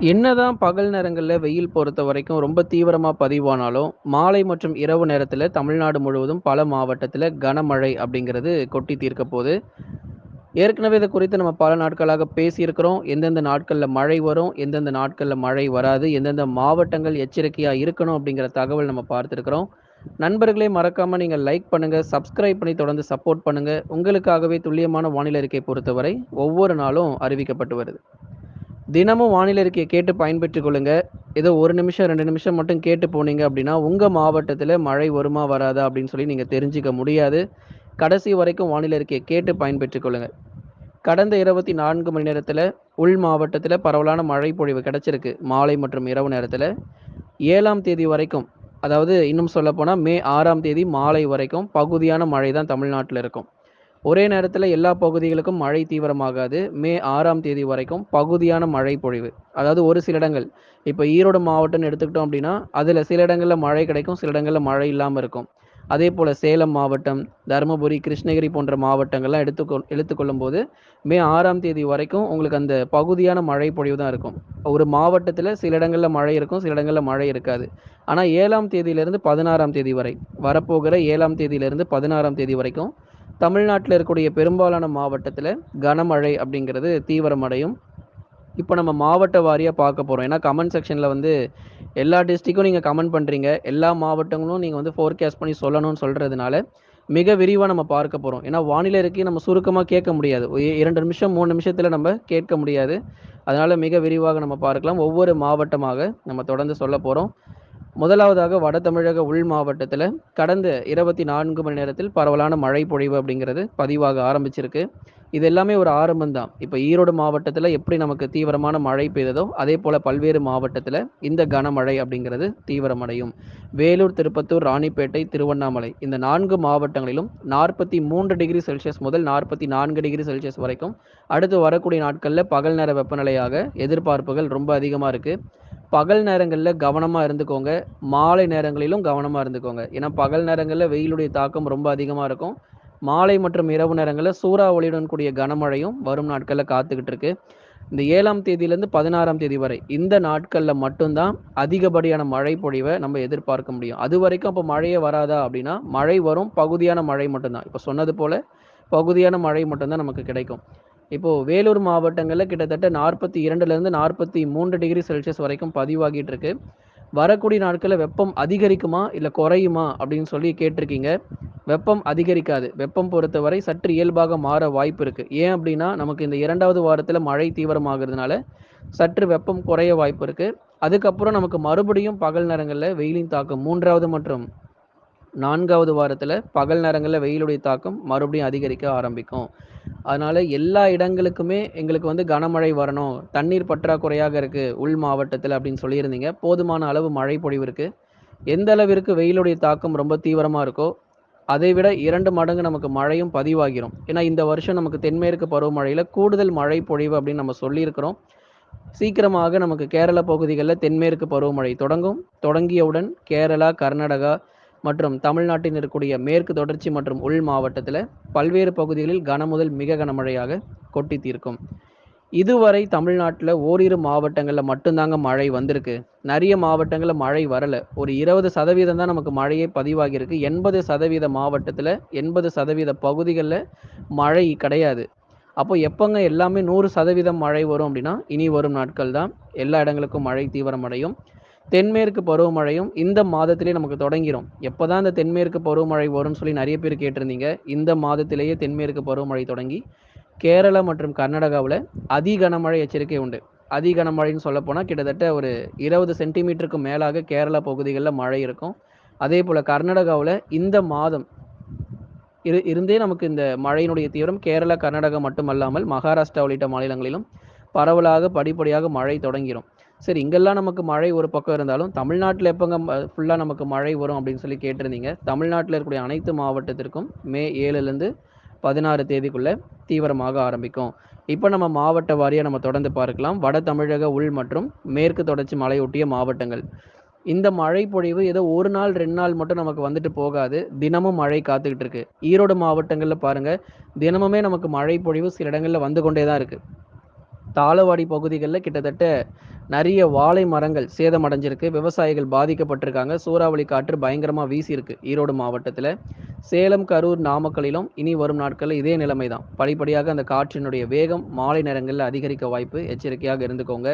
என்னதான் பகல் நேரங்களில் வெயில் பொறுத்த வரைக்கும் ரொம்ப தீவிரமாக பதிவானாலும், மாலை மற்றும் இரவு நேரத்தில் தமிழ்நாடு முழுவதும் பல மாவட்டத்தில் கனமழை அப்படிங்கிறது கொட்டி தீர்க்க போது. ஏற்கனவே இது குறித்து நம்ம பல நாட்களாக பேசியிருக்கிறோம். எந்தெந்த நாட்களில் மழை வரும், எந்தெந்த நாட்களில் மழை வராது, எந்தெந்த மாவட்டங்கள் எச்சரிக்கையாக இருக்கணும் அப்படிங்கிற தகவல் நம்ம பார்த்துருக்குறோம் நண்பர்களே மறக்காமல் நீங்கள் லைக் பண்ணுங்கள் சப்ஸ்கிரைப் பண்ணி தொடர்ந்து சப்போர்ட் பண்ணுங்கள் உங்களுக்காகவே துல்லியமான வானிலை அறிக்கை பொறுத்தவரை ஒவ்வொரு நாளும் அறிவிக்கப்பட்டு வருது. தினமும் வானிலை அறிக்கையை கேட்டு பயன்பெற்றுக் கொள்ளுங்க. ஏதோ ஒரு நிமிஷம், ரெண்டு நிமிஷம் மட்டும் கேட்டு போனீங்க அப்படின்னா, உங்க மாவட்டத்தில் மழை வருமா? வராதா? அப்படின்னு சொல்லி நீங்க தெரிஞ்சுக்க முடியாது. கடைசி வரைக்கும் வானிலை அறிக்கையை கேட்டு பயன்பெற்றுக் கொள்ளுங்க. கடந்த 24 மணி நேரத்தில் உள் மாவட்டத்தில் பரவலான மழை பொழிவு கிடைச்சிருக்கு. மாலை மற்றும் இரவு நேரத்தில் ஏழாம் தேதி வரைக்கும், அதாவது இன்னும் சொல்லப்போனால் மே ஆறாம் தேதி மாலை வரைக்கும் பகுதியான மழை தான் தமிழ்நாட்டில் இருக்கும். ஒரே நேரத்தில் எல்லா பகுதிகளுக்கும் மழை தீவிரமாகாது. மே ஆறாம் தேதி வரைக்கும் பகுதியான மழை பொழிவு. அதாவது ஒரு சில இடங்கள், இப்போ ஈரோடு மாவட்டம்னு எடுத்துக்கிட்டோம் அப்படின்னா, அதில் சில இடங்களில் மழை கிடைக்கும், சில இடங்களில் மழை இல்லாமல் இருக்கும். அதே போல் சேலம் மாவட்டம், தருமபுரி, கிருஷ்ணகிரி போன்ற மாவட்டங்கள்லாம் எடுத்துக்கொள் எடுத்துக்கொள்ளும்போது, மே ஆறாம் தேதி வரைக்கும் உங்களுக்கு அந்த பகுதியான மழை பொழிவு தான் இருக்கும். ஒரு மாவட்டத்தில் சில இடங்களில் மழை இருக்கும், சில இடங்களில் மழை இருக்காது. ஆனால் ஏழாம் தேதியிலேருந்து பதினாறாம் தேதி வரை, வரப்போகிற ஏழாம் தேதியிலிருந்து 16ஆம் தேதி வரைக்கும், தமிழ்நாட்டில் இருக்கக்கூடிய பெரும்பாலான மாவட்டத்தில் கனமழை அப்படிங்கிறது தீவிரமடையும். இப்போ நம்ம மாவட்ட வாரியாக பார்க்க போகிறோம் ஏன்னா கமெண்ட் செக்ஷனில் வந்து எல்லா டிஸ்ட்ரிக்கும் நீங்கள் கமெண்ட் பண்ணுறீங்க எல்லா மாவட்டங்களும் நீங்கள் வந்து ஃபோர்காஸ்ட் பண்ணி சொல்லணும்னு சொல்கிறதுனால மிக விரிவாக நம்ம பார்க்க போகிறோம் ஏன்னா வானிலை அறிக்கைய நம்ம சுருக்கமாக கேட்க முடியாது. இரண்டு நிமிஷம், மூணு நிமிஷத்தில் நம்ம கேட்க முடியாது. அதனால் மிக விரிவாக நம்ம பார்க்கலாம். ஒவ்வொரு மாவட்டமாக நம்ம தொடர்ந்து சொல்லப் போகிறோம் முதலாவதாக வட தமிழக உள் மாவட்டத்தில் கடந்த 24 மணி நேரத்தில் பரவலான மழை பொழிவு அப்படிங்கிறது பதிவாக ஆரம்பிச்சிருக்கு. இது எல்லாமே ஒரு ஆரம்பம் தான். ஈரோடு மாவட்டத்தில் எப்படி நமக்கு தீவிரமான மழை பெய்ததோ, அதே போல் பல்வேறு மாவட்டத்தில் இந்த கனமழை அப்படிங்கிறது தீவிரமடையும். வேலூர், திருப்பத்தூர், ராணிப்பேட்டை, திருவண்ணாமலை இந்த நான்கு மாவட்டங்களிலும் 43 டிகிரி செல்சியஸ் முதல் 44 டிகிரி செல்சியஸ் வரைக்கும் அடுத்து வரக்கூடிய நாட்களில் பகல் நேர வெப்பநிலையாக எதிர்பார்ப்புகள் ரொம்ப அதிகமாக இருக்குது பகல் நேரங்களில் கவனமாக இருந்துக்கோங்க. மாலை நேரங்களிலும் கவனமாக இருந்துக்கோங்க. ஏன்னா பகல் நேரங்களில் வெயிலுடைய தாக்கம் ரொம்ப அதிகமாக இருக்கும். மாலை மற்றும் இரவு நேரங்களில் சூறாவளியுடன் கூடிய கனமழையும் வரும் நாட்களில் காத்துக்கிட்டு இருக்கு. இந்த ஏழாம் தேதியிலேருந்து பதினாறாம் தேதி வரை இந்த நாட்களில் மட்டும்தான் அதிகப்படியான மழை பொழிவை நம்ம எதிர்பார்க்க முடியும். அது வரைக்கும் அப்போ மழையே வராதா? அப்படின்னா, மழை வரும். பகுதியான மழை மட்டும்தான் இப்போ சொன்னது போல பகுதியான மழை மட்டும்தான் நமக்கு கிடைக்கும். இப்போ வேலூர் மாவட்டங்களில் கிட்டத்தட்ட 42லிருந்து 43 டிகிரி செல்சியஸ் வரைக்கும் பதிவாகிட்டு இருக்கு. வரக்கூடிய நாட்களில் வெப்பம் அதிகரிக்குமா? இல்லை குறையுமா? அப்படின்னு சொல்லி கேட்டிருக்கீங்க. வெப்பம் அதிகரிக்காது. வெப்பம் பொறுத்தவரை சற்று இயல்பாக மாற வாய்ப்பு இருக்கு. ஏன் அப்படின்னா, நமக்கு இந்த இரண்டாவது வாரத்தில் மழை தீவிரமாகிறதுனால சற்று வெப்பம் குறைய வாய்ப்பு இருக்கு. அதுக்கப்புறம் நமக்கு மறுபடியும் பகல் நேரங்களில் வெயிலின் தாக்கம் மூன்றாவது மற்றும் நான்காவது வாரத்தில் பகல் நேரங்களில் வெயிலுடைய தாக்கம் மறுபடியும் அதிகரிக்க ஆரம்பிக்கும். அதனால் எல்லா இடங்களுக்குமே எங்களுக்கு வந்து கனமழை வரணும். தண்ணீர் பற்றாக்குறையாக இருக்குது உள் மாவட்டத்தில் அப்படின்னு சொல்லியிருந்தீங்க. போதுமான அளவு மழை பொழிவு இருக்குது எந்த அளவிற்கு வெயிலுடைய தாக்கம் ரொம்ப தீவிரமாக இருக்கோ, அதை விட இரண்டு மடங்கு நமக்கு மழையும் பதிவாகிரும். ஏன்னா இந்த வருஷம் நமக்கு தென்மேற்கு பருவமழையில் கூடுதல் மழை பொழிவு அப்படின்னு நம்ம சொல்லியிருக்கிறோம். சீக்கிரமாக நமக்கு கேரள பகுதிகளில் தென்மேற்கு பருவமழை தொடங்கும். தொடங்கியவுடன் கேரளா, கர்நாடகா மற்றும் தமிழ்நாட்டில் இருக்கக்கூடிய மேற்கு தொடர்ச்சி மற்றும் உள் மாவட்டத்தில் பல்வேறு பகுதிகளில் கனமுதல் மிக கனமழையாக கொட்டி தீர்க்கும். இதுவரை தமிழ்நாட்டில் ஓரிரு மாவட்டங்களில் மட்டும்தாங்க மழை வந்திருக்கு. நிறைய மாவட்டங்களில் மழை வரலை ஒரு 20% தான் நமக்கு மழையே பதிவாகியிருக்கு. எண்பது சதவீத மாவட்டத்தில் எண்பது சதவீத பகுதிகளில் மழை கிடையாது. அப்போ எப்போங்க எல்லாமே 100% மழை வரும் அப்படின்னா, இனி வரும் நாட்கள் தான் எல்லா இடங்களுக்கும் மழை தீவிரமடையும். தென்மேற்கு பருவமழையும் இந்த மாதத்திலேயே நமக்கு தொடங்கிடும் எப்போ தான் இந்த தென்மேற்கு பருவமழை வரும்னு சொல்லி நிறைய பேர் கேட்டிருந்தீங்க. இந்த மாதத்திலேயே தென்மேற்கு பருவமழை தொடங்கி, கேரளா மற்றும் கர்நாடகாவில் அதி கனமழை எச்சரிக்கை உண்டு. அதி கனமழைன்னு சொல்லப்போனா கிட்டத்தட்ட ஒரு 20 சென்டிமீட்டருக்கு மேலாக கேரளா பகுதிகளில் மழை இருக்கும். அதே போல் கர்நாடகாவில் இந்த மாதம் இரு இருந்தே நமக்கு இந்த மழையினுடைய தீவிரம் கேரளா, கர்நாடகா மட்டுமல்லாமல் மகாராஷ்டிரா உள்ளிட்ட மாநிலங்களிலும் பரவலாக படிப்படியாக மழை தொடங்கிடும் சரி இங்கெல்லாம் நமக்கு மழை ஒரு பக்கம் இருந்தாலும், தமிழ்நாட்டில் எப்போங்க ம நமக்கு மழை வரும் அப்படின்னு சொல்லி கேட்டிருந்தீங்க. தமிழ்நாட்டில் இருக்கக்கூடிய அனைத்து மாவட்டத்திற்கும் மே ஏழுலேருந்து பதினாறு தேதிக்குள்ளே தீவிரமாக ஆரம்பிக்கும். இப்போ நம்ம மாவட்ட வாரியாக நம்ம தொடர்ந்து பார்க்கலாம். வட தமிழக உள் மற்றும் மேற்கு தொடர்ச்சி மலையொட்டிய மாவட்டங்கள். இந்த மழை பொழிவு ஏதோ ஒரு நாள், ரெண்டு நாள் மட்டும் நமக்கு வந்துட்டு போகாது. தினமும் மழை காத்துக்கிட்டு இருக்கு. ஈரோடு மாவட்டங்களில் பாருங்க, தினமுமே நமக்கு மழை பொழிவு சில இடங்களில் வந்து கொண்டே தான் இருக்கு. தாளவாடி பகுதிகளில் கிட்டத்தட்ட நிறைய வாழை மரங்கள் சேதமடைஞ்சிருக்கு. விவசாயிகள் பாதிக்கப்பட்டிருக்காங்க. சூறாவளி காற்று பயங்கரமாக வீசியிருக்கு ஈரோடு மாவட்டத்தில். சேலம் கரூர் நாமக்கலிலும் இனி வரும் நாட்களில் இதே நிலைமை தான் படிப்படியாக அந்த காற்றினுடைய வேகம் மாலை நேரங்களில் அதிகரிக்க வாய்ப்பு எச்சரிக்கையாக இருந்துக்கோங்க.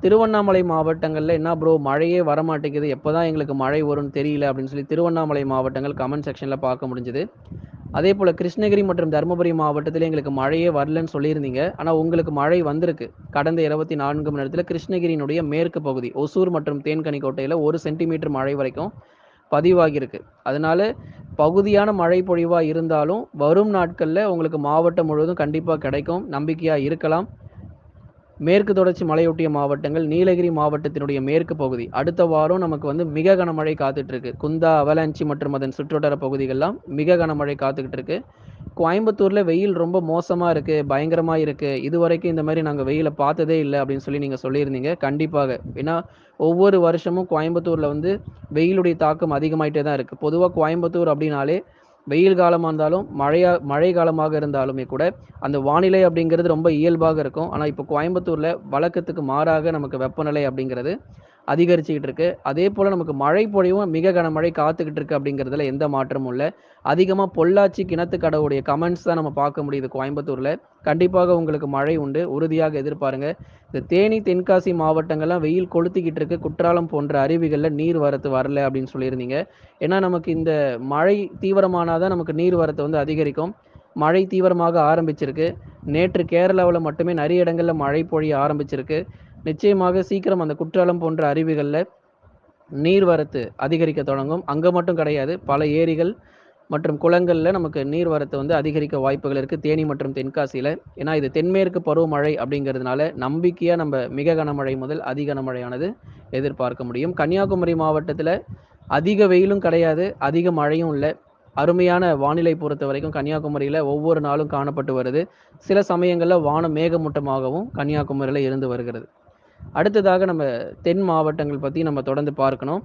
திருவண்ணாமலை மாவட்டங்களில் என்ன ப்ரோ மழையே வரமாட்டேங்குது. எப்போ தான் எங்களுக்கு மழை வரும்னு தெரியல அப்படின்னு சொல்லி திருவண்ணாமலை மாவட்டங்கள் கமெண்ட் செக்ஷனில் பார்க்க முடிஞ்சுது. அதே போல் கிருஷ்ணகிரி மற்றும் தருமபுரி மாவட்டத்தில் எங்களுக்கு மழையே வரலன்னு சொல்லியிருந்தீங்க. ஆனால் உங்களுக்கு மழை வந்திருக்கு. கடந்த இருபத்தி நான்கு மணி நேரத்தில் கிருஷ்ணகிரியினுடைய மேற்கு பகுதி ஒசூர் மற்றும் தேன்கனிக்கோட்டையில் ஒரு சென்டிமீட்டர் மழை வரைக்கும் பதிவாகியிருக்கு. அதனால பகுதியான மழை பொழிவாக இருந்தாலும் வரும் நாட்களில் உங்களுக்கு மாவட்டம் முழுவதும் கண்டிப்பாக கிடைக்கும். நம்பிக்கையாக இருக்கலாம். மேற்கு தொடர்ச்சி மலையொட்டிய மாவட்டங்கள் நீலகிரி மாவட்டத்தினுடைய மேற்கு பகுதி. அடுத்த வாரம் நமக்கு வந்து மிக கனமழை காத்துட்டு இருக்கு குந்தா அவலாஞ்சி மற்றும் அதன் சுற்றுவட்டார பகுதிகள்லாம் மிக கனமழை காத்துக்கிட்டு இருக்கு கோயம்புத்தூர்ல வெயில் ரொம்ப மோசமா இருக்கு பயங்கரமா இருக்கு. இது வரைக்கும் இந்த மாதிரி நாங்கள் வெயிலை பார்த்ததே இல்லை அப்படின்னு சொல்லி நீங்க சொல்லியிருந்தீங்க. கண்டிப்பாக. ஏன்னா ஒவ்வொரு வருஷமும் கோயம்புத்தூர்ல வந்து வெயிலுடைய தாக்கம் அதிகமாயிட்டே தான் இருக்கு. பொதுவாக கோயம்புத்தூர் அப்படின்னாலே வெயில் காலமாக இருந்தாலும் மழையா மழை காலமாக இருந்தாலுமே கூட அந்த வானிலை அப்படிங்கிறது ரொம்ப இயல்பாக இருக்கும். ஆனால் இப்போ கோயம்புத்தூரில் வழக்கத்துக்கு மாறாக நமக்கு வெப்பநிலை அப்படிங்கிறது அதிகரிச்சுக்கிட்டு இருக்கு அதே போல் நமக்கு மழை பொழிவும் மிக கனமழை காத்துக்கிட்டு இருக்கு அப்படிங்கிறதுல எந்த மாற்றமும் இல்லை. அதிகமாக பொள்ளாச்சி கிணத்துக்கடவுடைய கமெண்ட்ஸ் தான் நம்ம பார்க்க முடியுது கோயம்புத்தூரில். கண்டிப்பாக உங்களுக்கு மழை உண்டு. உறுதியாக எதிர்பாருங்க. இந்த தேனி தென்காசி மாவட்டங்கள்லாம் வெயில் கொளுத்திக்கிட்டு இருக்கு குற்றாலம் போன்ற அருவிகளில் நீர் வரத்து வரல அப்படின்னு சொல்லியிருந்தீங்க. ஏன்னா நமக்கு இந்த மழை தீவிரமானாதான் நமக்கு நீர் வரத்து வந்து அதிகரிக்கும். மழை தீவிரமாக ஆரம்பிச்சிருக்கு. நேற்று கேரளாவில் மட்டுமே நிறைய இடங்களில் மழை பொழிய ஆரம்பிச்சிருக்கு. நிச்சயமாக சீக்கிரம் அந்த குற்றாலம் போன்ற அருவிகளில் நீர்வரத்து அதிகரிக்க தொடங்கும். அங்கே மட்டும் கிடையாது பல ஏரிகள் மற்றும் குளங்களில் நமக்கு நீர்வரத்து வந்து அதிகரிக்க வாய்ப்புகள் இருக்குது தேனி மற்றும் தென்காசியில். ஏன்னா இது தென்மேற்கு பருவமழை அப்படிங்கிறதுனால நம்பிக்கையாக நம்ம மிக கனமழை முதல் அதிக கனமழையானது எதிர்பார்க்க முடியும். கன்னியாகுமரி மாவட்டத்தில் அதிக வெயிலும் கிடையாது அதிக மழையும் இல்லை. அருமையான வானிலை பொறுத்த வரைக்கும் கன்னியாகுமரியில் ஒவ்வொரு நாளும் காணப்பட்டு வருது. சில சமயங்களில் வானம் மேகமூட்டமாகவும் கன்னியாகுமரியில் இருந்து வருகிறது. அடுத்ததாக நம்ம தென் மாவட்டங்கள் பற்றி நம்ம தொடர்ந்து பார்க்கணும்.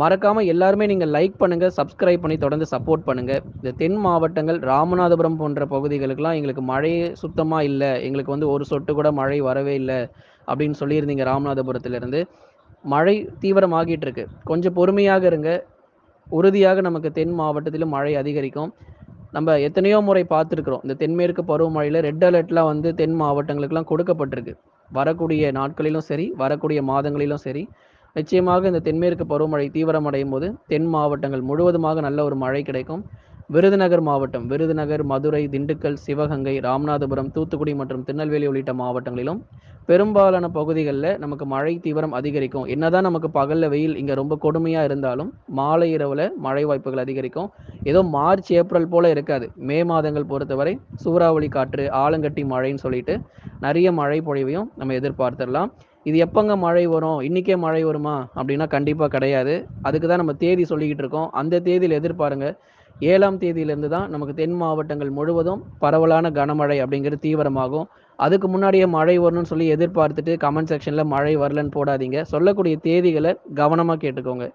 மறக்காமல் எல்லாருமே நீங்கள் லைக் பண்ணுங்கள் சப்ஸ்கிரைப் பண்ணி தொடர்ந்து சப்போர்ட் பண்ணுங்கள் இந்த தென் மாவட்டங்கள் ராமநாதபுரம் போன்ற பகுதிகளுக்கெல்லாம் எங்களுக்கு மழையே சுத்தமாக இல்லை. எங்களுக்கு வந்து ஒரு சொட்டு கூட மழை வரவே இல்லை அப்படின்னு சொல்லியிருந்தீங்க ராமநாதபுரத்துலேருந்து. மழை தீவிரமாகிட்டு இருக்கு கொஞ்சம் பொறுமையாக இருங்க. உறுதியாக நமக்கு தென் மாவட்டத்திலும் மழை அதிகரிக்கும். நம்ம எத்தனையோ முறை பார்த்துருக்குறோம். இந்த தென்மேற்கு பருவமழையில் ரெட் அலர்ட்லாம் வந்து தென் மாவட்டங்களுக்கெல்லாம் கொடுக்கப்பட்டிருக்கு. வரக்கூடிய நாட்களிலும் சரி வரக்கூடிய மாதங்களிலும் சரி நிச்சயமாக இந்த தென்மேற்கு பருவமழை தீவிரமடையும் போது தென் மாவட்டங்கள் முழுவதுமாக நல்ல ஒரு மழை கிடைக்கும். விருதுநகர் மாவட்டம் விருதுநகர் மதுரை திண்டுக்கல் சிவகங்கை ராமநாதபுரம் தூத்துக்குடி மற்றும் திருநெல்வேலி உள்ளிட்ட மாவட்டங்களிலும் பெரும்பாலான பகுதிகளில் நமக்கு மழை தீவிரம் அதிகரிக்கும். என்னதான் நமக்கு பகலில் வெயில் இங்கே ரொம்ப கொடுமையாக இருந்தாலும் மாலை இரவில் மழை வாய்ப்புகள் அதிகரிக்கும். ஏதோ மார்ச் ஏப்ரல் போல் இருக்காது. மே மாதங்கள் பொறுத்தவரை சூறாவளி காற்று ஆலங்கட்டி மழைன்னு சொல்லிட்டு நிறைய மழை பொழிவையும் நம்ம எதிர்பார்த்துடலாம். இது எப்போங்க மழை வரும்? இன்றைக்கே மழை வருமா? அப்படின்னா கண்டிப்பாக கிடையாது. அதுக்கு தான் நம்ம தேதி சொல்லிக்கிட்டு இருக்கோம். அந்த தேதியில் எதிர்பாருங்க. ஏழாம் தேதியிலேருந்து தான் நமக்கு தென் மாவட்டங்கள் முழுவதும் பரவலான கனமழை அப்படிங்கிறது தீவிரமாகும். அதுக்கு முன்னாடியே மழை வரணும்னு சொல்லி எதிர்பார்த்துட்டு கமெண்ட் செக்ஷனில் மழை வரலன்னு போடாதீங்க. சொல்லக்கூடிய தேதிகளை கவனமாக கேட்டுக்கோங்க.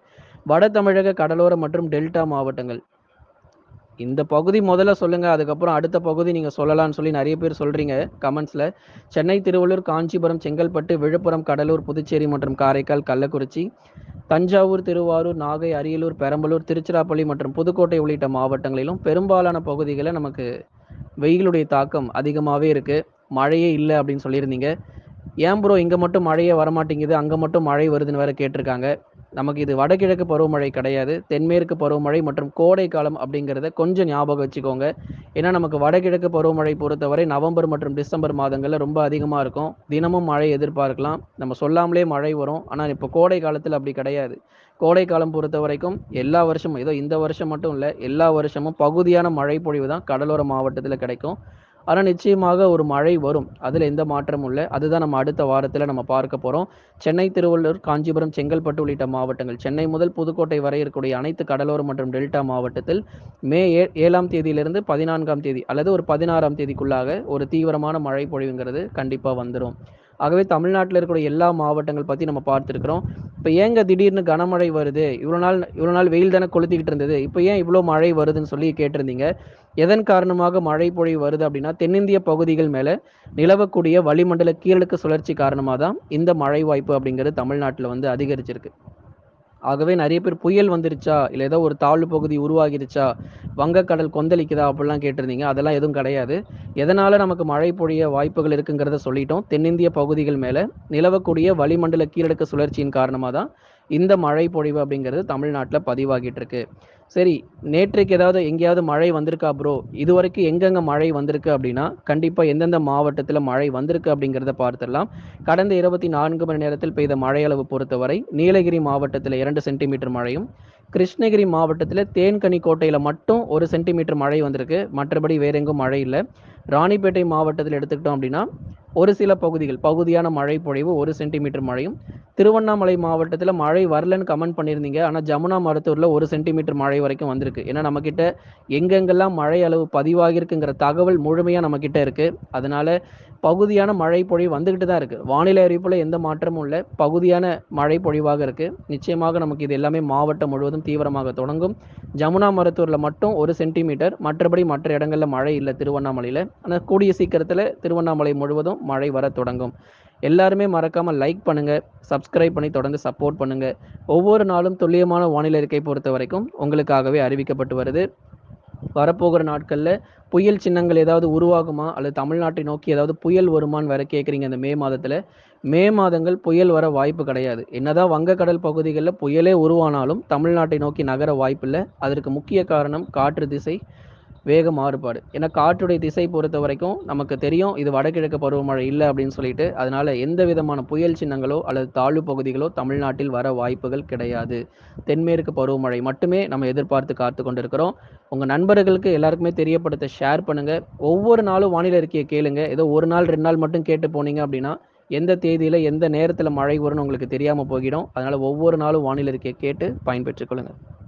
வட தமிழக கடலோர மற்றும் டெல்டா மாவட்டங்கள். இந்த பகுதி முதல்ல சொல்லுங்க அதுக்கப்புறம் அடுத்த பகுதி நீங்க சொல்லலாம்னு சொல்லி நிறைய பேர் சொல்றீங்க கமெண்ட்ஸ்ல சென்னை திருவள்ளூர் காஞ்சிபுரம் செங்கல்பட்டு விழுப்புரம் கடலூர் புதுச்சேரி மற்றும் காரைக்கால் கள்ளக்குறிச்சி தஞ்சாவூர் திருவாரூர் நாகை அரியலூர் பெரம்பலூர் திருச்சிராப்பள்ளி மற்றும் புதுக்கோட்டை உள்ளிட்ட மாவட்டங்களிலும் பெரும்பாலான பகுதிகளில் நமக்கு வெயிலுடைய தாக்கம் அதிகமாகவே இருக்கு. மழையே இல்லை அப்படின்னு சொல்லியிருந்தீங்க. ஏன் ப்ரோ இங்கே மட்டும் மழையே வரமாட்டேங்குது? அங்கே மட்டும் மழை வருதுன்னு வேற கேட்டிருக்காங்க. நமக்கு இது வடகிழக்கு பருவமழை கிடையாது தென்மேற்கு பருவமழை மற்றும் கோடை காலம் அப்படிங்கிறத கொஞ்சம் ஞாபகம் வச்சுக்கோங்க. ஏன்னா நமக்கு வடகிழக்கு பருவமழை பொறுத்தவரை நவம்பர் மற்றும் டிசம்பர் மாதங்களில் ரொம்ப அதிகமாக இருக்கும். தினமும் மழை எதிர்பார்க்கலாம். நம்ம சொல்லாமலே மழை வரும். ஆனால் இப்போ கோடை காலத்தில் அப்படி கிடையாது. கோடை காலம் பொறுத்த வரைக்கும் எல்லா வருஷமும் ஏதோ இந்த வருஷம் மட்டும் இல்லை எல்லா வருஷமும் பகுதியான மழை பொழிவு தான் கடலோர மாவட்டத்தில் கிடைக்கும். ஆனால் நிச்சயமாக ஒரு மழை வரும். அதில் எந்த மாற்றமும் இல்லை. அதுதான் நம்ம அடுத்த வாரத்தில் நம்ம பார்க்க போகிறோம் சென்னை திருவள்ளூர் காஞ்சிபுரம் செங்கல்பட்டு உள்ளிட்ட மாவட்டங்கள். சென்னை முதல் புதுக்கோட்டை வரை இருக்கக்கூடிய அனைத்து கடலோரம் மற்றும் டெல்டா மாவட்டத்தில் மே ஏ ஏழாம் தேதியிலிருந்து பதினான்காம் தேதி அல்லது ஒரு பதினாறாம் தேதிக்குள்ளாக ஒரு தீவிரமான மழை பொழிவுங்கிறது கண்டிப்பாக வந்துடும் ஆகவே தமிழ்நாட்டில் இருக்கக்கூடிய எல்லா மாவட்டங்கள் பற்றி நம்ம பார்த்துருக்குறோம். இப்போ ஏங்க திடீர்னு கனமழை வருது? இவ்வளோ நாள் இவ்வளோ நாள் வெயில் தானே கொளுத்திக்கிட்டு இருந்தது. இப்போ ஏன் இவ்வளோ மழை வருதுன்னு சொல்லி கேட்டிருந்தீங்க. எதன் காரணமாக மழை பொழிவு வருது அப்படின்னா தென்னிந்திய பகுதிகள் மேலே நிலவக்கூடிய வளிமண்டல கீழடுக்கு சுழற்சி காரணமாக தான் இந்த மழை வாய்ப்பு அப்படிங்கிறது தமிழ்நாட்டில் வந்து அதிகரிச்சிருக்கு. ஆகவே நிறைய பேர் புயல் வந்துருச்சா? இல்லை ஏதோ ஒரு தாழ்வு பகுதி உருவாகிருச்சா? வங்கக்கடல் கொந்தளிக்குதா? அப்படிலாம் கேட்டிருந்தீங்க. அதெல்லாம் எதுவும் கிடையாது. எதனால் நமக்கு மழை பொழிய வாய்ப்புகள் இருக்குங்கிறத சொல்லிட்டோம். தென்னிந்திய பகுதிகள் மேலே நிலவக்கூடிய வளிமண்டல கீழடுக்கு சுழற்சியின் காரணமாக தான் இந்த மழை பொழிவு அப்படிங்கிறது தமிழ்நாட்டில் பதிவாகிட்டு இருக்கு. சரி நேற்றைக்கு ஏதாவது எங்கேயாவது மழை வந்திருக்கா ப்ரோ இது வரைக்கும் எங்கெங்கே மழை வந்திருக்கு அப்படின்னா கண்டிப்பாக எந்தெந்த மாவட்டத்தில் மழை வந்திருக்கு அப்படிங்கிறத பார்த்துடலாம். கடந்த இருபத்தி நான்கு மணி நேரத்தில் பெய்த மழையளவு பொறுத்தவரை நீலகிரி மாவட்டத்தில் இரண்டு சென்டிமீட்டர் மழையும் கிருஷ்ணகிரி மாவட்டத்தில் தேன்கனி கோட்டையில் மட்டும் ஒரு சென்டிமீட்டர் மழை வந்திருக்கு. மற்றபடி வேற எங்கும் மழை இல்லை. ராணிப்பேட்டை மாவட்டத்தில் எடுத்துக்கிட்டோம் அப்படின்னா ஒரு சில பகுதிகள் பகுதியான மழை பொழிவு ஒரு சென்டிமீட்டர் மழையும். திருவண்ணாமலை மாவட்டத்தில் மழை வரலன்னு கமெண்ட் பண்ணியிருந்தீங்க. ஆனால் ஜமுனா மருத்தூரில் ஒரு சென்டிமீட்டர் மழை வரைக்கும் வந்திருக்கு. ஏன்னா நம்மக்கிட்ட எங்கெங்கெல்லாம் மழை அளவு பதிவாகிருக்குங்கிற தகவல் முழுமையாக நம்மக்கிட்ட இருக்குது அதனால் பகுதியான மழை பொழிவு வந்துக்கிட்டு தான் இருக்குது வானிலை அறிவிப்பில் எந்த மாற்றமும் இல்லை. பகுதியான மழை பொழிவாக இருக்குது நிச்சயமாக நமக்கு இது எல்லாமே மாவட்டம் முழுவதும் தீவிரமாக தொடங்கும். ஜமுனா மருத்தூரில் மட்டும் ஒரு சென்டிமீட்டர் மற்றபடி மற்ற இடங்களில் மழை இல்லை திருவண்ணாமலையில். ஆனால் கூடிய சீக்கிரத்தில் திருவண்ணாமலை முழுவதும் மழை வர தொடங்கும். எல்லாருமே மறக்காமல் லைக் பண்ணுங்கள் சப்ஸ்கிரைப் பண்ணி தொடர்ந்து சப்போர்ட் பண்ணுங்கள் ஒவ்வொரு நாளும் துல்லியமான வானிலை இருக்கை பொறுத்த வரைக்கும் உங்களுக்காகவே அறிவிக்கப்பட்டு வருது. வரப்போகிற நாட்களில் புயல் சின்னங்கள் ஏதாவது உருவாகுமா? அல்லது தமிழ்நாட்டை நோக்கி ஏதாவது புயல் வருமான்னு வேற கேட்குறீங்க இந்த மே மாதத்தில். மே மாதங்கள் புயல் வர வாய்ப்பு கிடையாது. என்னதான் வங்கக்கடல் பகுதிகளில் புயலே உருவானாலும் தமிழ்நாட்டை நோக்கி நகர வாய்ப்பில்லை. அதற்கு முக்கிய காரணம் காற்று திசை வேக மாறுபாடு. ஏன்னா காற்றுடைய திசை பொறுத்த வரைக்கும் நமக்கு தெரியும் இது வடகிழக்கு பருவமழை இல்லை அப்படின்னு சொல்லிட்டு அதனால எந்த விதமான புயல் சின்னங்களோ அல்லது தாழ்வு பகுதிகளோ தமிழ்நாட்டில் வர வாய்ப்புகள் கிடையாது. தென்மேற்கு பருவமழை மட்டுமே நம்ம எதிர்பார்த்து காத்து கொண்டிருக்கிறோம். உங்கள் நண்பர்களுக்கு எல்லாருக்குமே தெரியப்படுத்த ஷேர் பண்ணுங்க. ஒவ்வொரு நாளும் வானிலை அறிக்கையை கேளுங்க. ஏதோ ஒரு நாள் ரெண்டு நாள் மட்டும் கேட்டு போனீங்க அப்படின்னா எந்த தேதியில் எந்த நேரத்தில் மழை வரும்னு உங்களுக்கு தெரியாமல் போகிடும் அதனால் ஒவ்வொரு நாளும் வானிலை அறிக்கையை கேட்டு பயன்பெற்றுக்கொள்ளுங்கள்